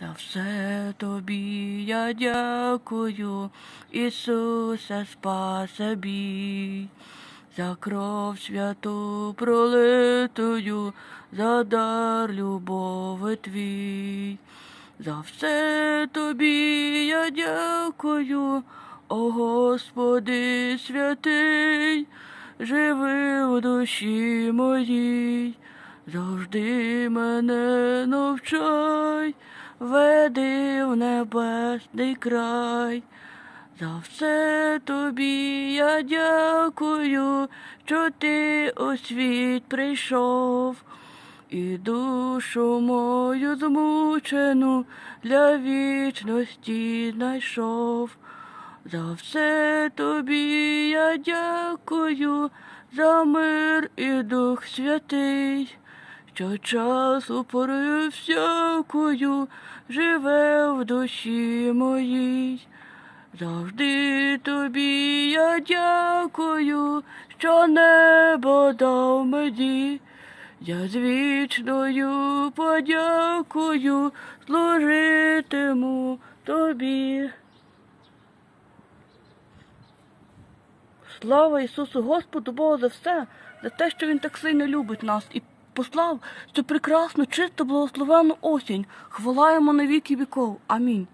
За все тобі я дякую, Ісусе, спасибі, за кров святу пролитую, за дар любови твій. За все тобі я дякую, о Господи святий, живи в душі моїй, завжди мене навчай, веди в небесний край. За все тобі я дякую, що ти у світ прийшов. І душу мою змучену для вічності знайшов. За все тобі я дякую, за мир і Дух Святий, що часу пори всякою живе в душі моїй. Завжди тобі я дякую, що небо дав мені. Я з вічною подякую служитиму тобі. Слава Ісусу Господу Богу за все, за те, що Він так сильно любить нас і послав цю прекрасну, чисту, благословенну осінь. Хвала йому на віки віков. Амінь.